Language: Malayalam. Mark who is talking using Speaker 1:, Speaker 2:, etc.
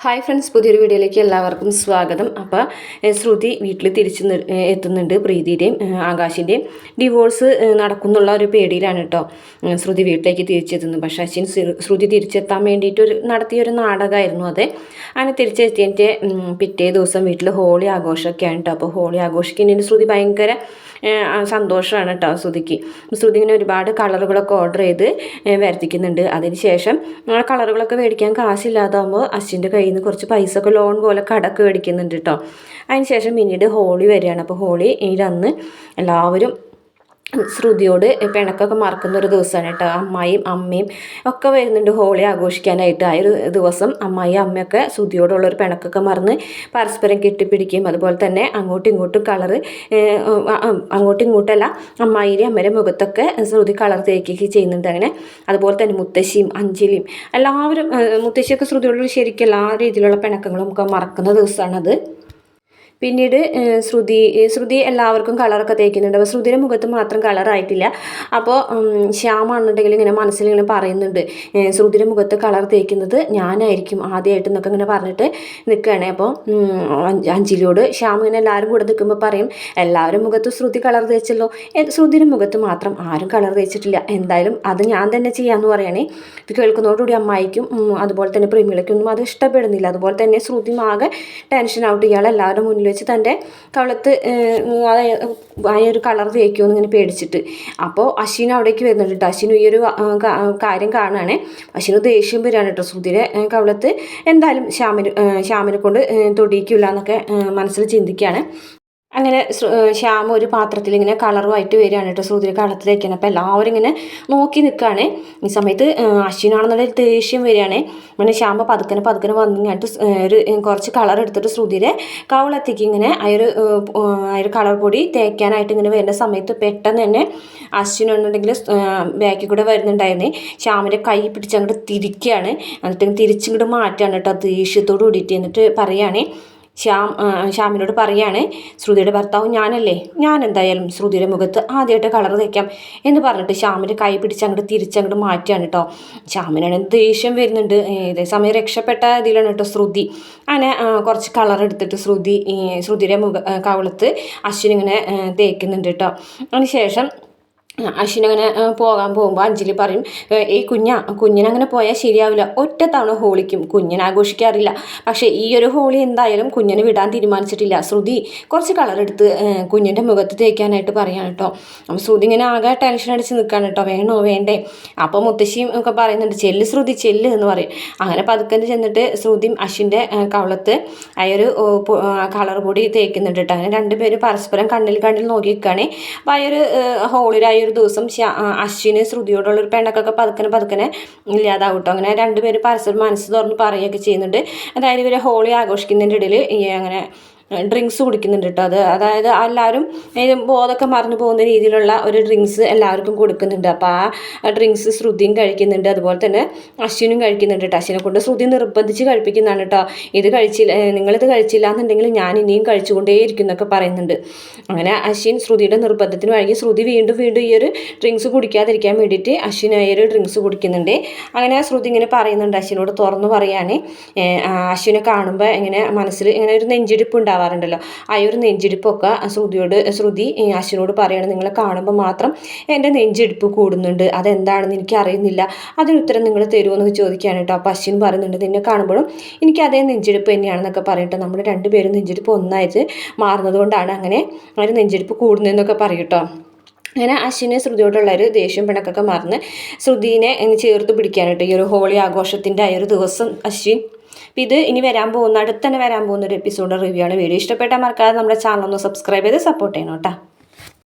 Speaker 1: ഹായ് ഫ്രണ്ട്സ് പുതിയൊരു വീഡിയോയിലേക്ക് എല്ലാവർക്കും സ്വാഗതം. അപ്പോൾ ശ്രുതി വീട്ടിൽ തിരിച്ചു എത്തുന്നുണ്ട് പ്രീതിയുടെയും ആകാശിന്റെയും ഡിവോഴ്സ് നടക്കുന്നുള്ള ഒരു പേടിയിലാണ് കേട്ടോ ശ്രുതി വീട്ടിലേക്ക് തിരിച്ചെത്തുന്നത്. പക്ഷേ അശ്വിൻ ശ്രു- ശ്രുതി തിരിച്ചെത്താൻ വേണ്ടിയിട്ട് ഒരു നടത്തിയൊരു നാടകമായിരുന്നു അത്. അങ്ങനെ തിരിച്ചെത്തിയതിന്റെ പിറ്റേ ദിവസം വീട്ടിൽ ഹോളി ആഘോഷമൊക്കെയാണ് കേട്ടോ അപ്പോൾ ഹോളി ആഘോഷിക്കുന്നതിന് ശ്രുതി ഭയങ്കര സന്തോഷമാണ് കേട്ടോ ശ്രുതിക്ക്. ശ്രുതി ഇങ്ങനെ ഒരുപാട് കളറുകളൊക്കെ ഓർഡർ ചെയ്ത് വരുത്തിക്കുന്നുണ്ട്. അതിന് ശേഷം ആ കളറുകളൊക്കെ മേടിക്കാൻ കാശില്ലാതാകുമ്പോൾ അശ്വിന്റെ കയ്യിൽ നിന്ന് കുറച്ച് പൈസ ഒക്കെ ലോൺ പോലെ കടക്ക് മേടിക്കുന്നുണ്ട് കേട്ടോ അതിന് ശേഷം പിന്നീട് ഹോളി വരികയാണ്. അപ്പോൾ ഹോളി അന്ന് എല്ലാവരും ശ്രുതിയോട് പിണക്കൊക്കെ മറക്കുന്ന ഒരു ദിവസമാണ് കേട്ടോ. അമ്മായിയും അമ്മയും ഒക്കെ വരുന്നുണ്ട് ഹോളി ആഘോഷിക്കാനായിട്ട്. ആ ഒരു ദിവസം അമ്മായി അമ്മയൊക്കെ ശ്രുതിയോടുള്ളൊരു പിണക്കൊക്കെ മറന്ന് പരസ്പരം കെട്ടിപ്പിടിക്കുകയും അതുപോലെ തന്നെ അങ്ങോട്ടും ഇങ്ങോട്ടും കളറ് അങ്ങോട്ടും ഇങ്ങോട്ടല്ല അമ്മായിയുടെ അമ്മയുടെ മുഖത്തൊക്കെ ശ്രുതി കളർ തേക്കുകയൊക്കെ ചെയ്യുന്നുണ്ട് അങ്ങനെ. അതുപോലെ തന്നെ മുത്തശ്ശിയും അഞ്ജലിയും എല്ലാവരും മുത്തശ്ശിയൊക്കെ ശ്രുതിയോടുള്ള ശരിക്കും എല്ലാ രീതിയിലുള്ള പിണക്കങ്ങളും ഒക്കെ മറക്കുന്ന ദിവസമാണത്. പിന്നീട് ശ്രുതി ശ്രുതി എല്ലാവർക്കും കളറൊക്കെ തേക്കുന്നുണ്ട്. അപ്പോൾ ശ്രുതിയുടെ മുഖത്ത് മാത്രം കളറായിട്ടില്ല. അപ്പോൾ ശ്യാമാണെന്നുണ്ടെങ്കിൽ ഇങ്ങനെ മനസ്സിൽ ഇങ്ങനെ പറയുന്നുണ്ട്. ശ്രുതിയുടെ മുഖത്ത് കളർ തേക്കുന്നത് ഞാനായിരിക്കും ആദ്യമായിട്ട് എന്നൊക്കെ ഇങ്ങനെ പറഞ്ഞിട്ട് നിൽക്കുകയാണ് അപ്പോൾ അഞ്ജലിയോട് ശ്യാം ഇങ്ങനെ എല്ലാവരും കൂടെ നിൽക്കുമ്പോൾ പറയും എല്ലാവരും മുഖത്ത് ശ്രുതി കളർ തേച്ചല്ലോ. ശ്രുതിയുടെ മുഖത്ത് മാത്രം ആരും കളർ തേച്ചിട്ടില്ല. എന്തായാലും അത് ഞാൻ തന്നെ ചെയ്യാമെന്ന് പറയണേ. ഇത് കേൾക്കുന്നതോടുകൂടി അമ്മായിക്കും അതുപോലെ തന്നെ പ്രേമികളയ്ക്കൊന്നും അത് ഇഷ്ടപ്പെടുന്നില്ല. അതുപോലെ തന്നെ ശ്രുതി ആകെ ടെൻഷൻ ഔട്ട് ഇയാൾ എല്ലാവരുടെ മുന്നിൽ വെച്ച് തന്റെ കവളത്ത് അതായത് ഒരു കളർ തേക്കുമെന്ന് ഇങ്ങനെ പേടിച്ചിട്ട്. അപ്പോൾ അശ്വിൻ അവിടേക്ക് വരുന്നുണ്ട് കേട്ടോ അശ്വിൻ ഈ ഒരു കാര്യം കാണുകയാണ് അശ്വിന് ദേഷ്യം വരികയാണ് കേട്ടോ ഏഹ്, കവളത്ത് എന്തായാലും ശ്യാമിന് ശ്യാമിനെ കൊണ്ട് തൊടിയിക്കില്ല എന്നൊക്കെ മനസ്സിൽ ചിന്തിക്കുകയാണ്. അങ്ങനെ ശ്യാമ ഒരു പാത്രത്തിൽ ഇങ്ങനെ കളറുമായിട്ട് വരികയാണ് കേട്ടോ. ശ്രുതിയുടെ കളത്തിൽ വയ്ക്കണം അപ്പോൾ എല്ലാവരും ഇങ്ങനെ നോക്കി നിൽക്കുകയാണ്. ഈ സമയത്ത് അശ്വിനാണെന്നുള്ള ദേഷ്യം വരികയാണ്. അങ്ങനെ ശ്യാമ പതുക്കനെ പതുക്കനെ വന്നിട്ട് ഒരു കുറച്ച് കളർ എടുത്തിട്ട് ശ്രുതിയുടെ കവളത്തേക്ക് ഇങ്ങനെ ആ ഒരു കളർ പൊടി തേക്കാനായിട്ട് ഇങ്ങനെ വരുന്ന സമയത്ത് പെട്ടെന്ന് തന്നെ അശ്വിനുണ്ടെങ്കിൽ ബാക്കിൽ കൂടെ വരുന്നുണ്ടായിരുന്നു. ശ്യാമിന്റെ കൈ പിടിച്ച് അങ്ങോട്ട് തിരിക്കുകയാണ്. എന്നിട്ട് തിരിച്ചിങ്ങോട്ട് മാറ്റുകയാണ് കേട്ടോ. ദേഷ്യത്തോട് കൂടിയിട്ട് എന്നിട്ട് പറയുകയാണ്. ശ്യാം ശ്യാമിനോട് പറയാണ് ശ്രുതിയുടെ ഭർത്താവ് ഞാനല്ലേ? ഞാൻ എന്തായാലും ശ്രുതിയുടെ മുഖത്ത് ആദ്യമായിട്ട് കളർ തയ്ക്കാം എന്ന് പറഞ്ഞിട്ട് ശ്യാമിന്റെ കൈ പിടിച്ച് അങ്ങോട്ട് തിരിച്ചങ്ങോട്ട് മാറ്റുകയാണ് കേട്ടോ ശ്യാമിനാണ് ദേഷ്യം വരുന്നുണ്ട്. ഇതേ സമയം രക്ഷപ്പെട്ട ഇതിലാണ് കേട്ടോ ശ്രുതി. അങ്ങനെ കുറച്ച് കളർ എടുത്തിട്ട് ശ്രുതി ശ്രുതിയുടെ മുഖ കവളത്ത് അശ്വിനിങ്ങനെ തേക്കുന്നുണ്ട് കേട്ടോ അതിന് ശേഷം അശ്വിൻ അങ്ങനെ പോകാൻ പോകുമ്പോൾ അഞ്ജലി പറയും "ഏ, ഈ കുഞ്ഞ കുഞ്ഞിനങ്ങനെ പോയാൽ ശരിയാവില്ല. ഒറ്റ തവണ ഹോളിക്കും. കുഞ്ഞിനെ ആഘോഷിക്കാറില്ല. പക്ഷേ ഈ ഒരു ഹോളി എന്തായാലും കുഞ്ഞിനെ വിടാൻ തീരുമാനിച്ചിട്ടില്ല. ശ്രുതി കുറച്ച് കളറെടുത്ത് കുഞ്ഞിന്റെ മുഖത്ത് തേക്കാനായിട്ട് പറയാൻ കേട്ടോ അപ്പം ശ്രുതി ഇങ്ങനെ ആകെ ടെൻഷൻ അടിച്ച് നിൽക്കാണ് കേട്ടോ വേണോ? വേണ്ടേ? അപ്പോൾ മുത്തശ്ശിയും ഒക്കെ പറയുന്നുണ്ട് ചെല്ല് ശ്രുതി ചെല്ല് എന്ന് പറയും. അങ്ങനെ പതുക്കെ ചെന്നിട്ട് ശ്രുതിയും അശ്വിന്റെ കവളത്ത് ആ ഒരു കളർ കൂടി തേക്കുന്നുണ്ട് കേട്ടോ അങ്ങനെ രണ്ടുപേരും പരസ്പരം കണ്ണിൽ കണ്ണിൽ നോക്കി നിൽക്കുകയാണ് അപ്പോൾ ആ ഒരു ഹോളിലായ ഒരു ദിവസം അശ്വിനെ ശ്രുതിയോടുള്ള ഒരു പെണ്ണക്കൊക്കെ പതുക്കനെ പതുക്കനെ ഇല്ലാതാവും കേട്ടോ അങ്ങനെ രണ്ടുപേരും പരസ്പരം മനസ്സ് തുറന്ന് പറയുകയൊക്കെ ചെയ്യുന്നുണ്ട്. അതായത് ഇവർ ഹോളി ആഘോഷിക്കുന്നതിന്റെ ഇടയിൽ അങ്ങനെ ഡ്രിങ്ക്സ് കുടിക്കുന്നുണ്ട് കേട്ടോ അത്. അതായത് എല്ലാവരും ബോധമൊക്കെ മറന്നു പോകുന്ന രീതിയിലുള്ള ഒരു ഡ്രിങ്ക്സ് എല്ലാവർക്കും കൊടുക്കുന്നുണ്ട്. അപ്പോൾ ആ ഡ്രിങ്ക്സ് ശ്രുതിയും കഴിക്കുന്നുണ്ട്. അതുപോലെ തന്നെ അശ്വിനും കഴിക്കുന്നുണ്ട് കേട്ടോ. അശ്വിനെ കൊണ്ട് ശ്രുതി നിർബന്ധിച്ച് കഴിപ്പിക്കുന്നതാണ് കേട്ടോ. ഇത് കഴിച്ചില്ല നിങ്ങളിത് കഴിച്ചില്ല എന്നുണ്ടെങ്കിൽ ഞാൻ ഇനിയും കഴിച്ചുകൊണ്ടേയിരിക്കും എന്നൊക്കെ പറയുന്നുണ്ട്. അങ്ങനെ അശ്വിൻ ശ്രുതിയുടെ നിർബന്ധത്തിന് വഴങ്ങി ശ്രുതി വീണ്ടും വീണ്ടും ഈ ഒരു ഡ്രിങ്ക്സ് കുടിക്കാതിരിക്കാൻ വേണ്ടിയിട്ട് അശ്വിൻ ഈ ഒരു ഡ്രിങ്ക്സ് കുടിക്കുന്നുണ്ട്. അങ്ങനെ ശ്രുതി ഇങ്ങനെ പറയുന്നുണ്ട് അശ്വിനോട് തുറന്നു പറയാനേ. അശ്വിനെ കാണുമ്പോൾ ഇങ്ങനെ മനസ്സിൽ ഇങ്ങനെ ഒരു നെഞ്ചിടിപ്പ് ഉണ്ടാവാറുണ്ടല്ലോ. ആ ഒരു നെഞ്ചിടിപ്പൊക്കെ ശ്രുതിയോട് ശ്രുതി അശ്വിനോട് പറയാണ് നിങ്ങളെ കാണുമ്പോൾ മാത്രം എന്റെ നെഞ്ചിടിപ്പ് കൂടുന്നുണ്ട്. അതെന്താണെന്ന് എനിക്ക് അറിയുന്നില്ല അതിന് ഉത്തരം നിങ്ങൾ തരുമോ ചോദിക്കുകയാണ് കേട്ടോ അപ്പോൾ അശ്വിൻ പറയുന്നുണ്ട് നിന്നെ കാണുമ്പോഴും എനിക്ക് അതേ നെഞ്ചിടിപ്പ് തന്നെയാണെന്നൊക്കെ പറയട്ടോ നമ്മൾ രണ്ടുപേരും നെഞ്ചിടിപ്പ് ഒന്നായിട്ട് മാറുന്നത് കൊണ്ടാണ് അങ്ങനെ ഒരു നെഞ്ചിടിപ്പ് കൂടുന്നതെന്നൊക്കെ പറയും കേട്ടോ അങ്ങനെ അശ്വിനെ ശ്രുതിയോടുള്ള ഒരു ദേഷ്യം പിണക്കൊക്കെ മറന്ന് ശ്രുതിനെ ചേർത്ത് പിടിക്കാനായിട്ട് ഈ ഒരു ഹോളി ആഘോഷത്തിന്റെ ആ ഒരു ദിവസം അശ്വിൻ അപ്പോൾ ഇത് ഇനി വരാൻ പോകുന്ന അടുത്തന്നെ വരാൻ പോകുന്ന ഒരു എപ്പിസോഡ് റിവ്യൂ ആണ്. വീഡിയോ ഇഷ്ടപ്പെട്ടാൽ മറക്കാതെ നമ്മുടെ ചാനൽ ഒന്ന് സബ്സ്ക്രൈബ് ചെയ്ത് സപ്പോർട്ട് ചെയ്യണം കേട്ടോ.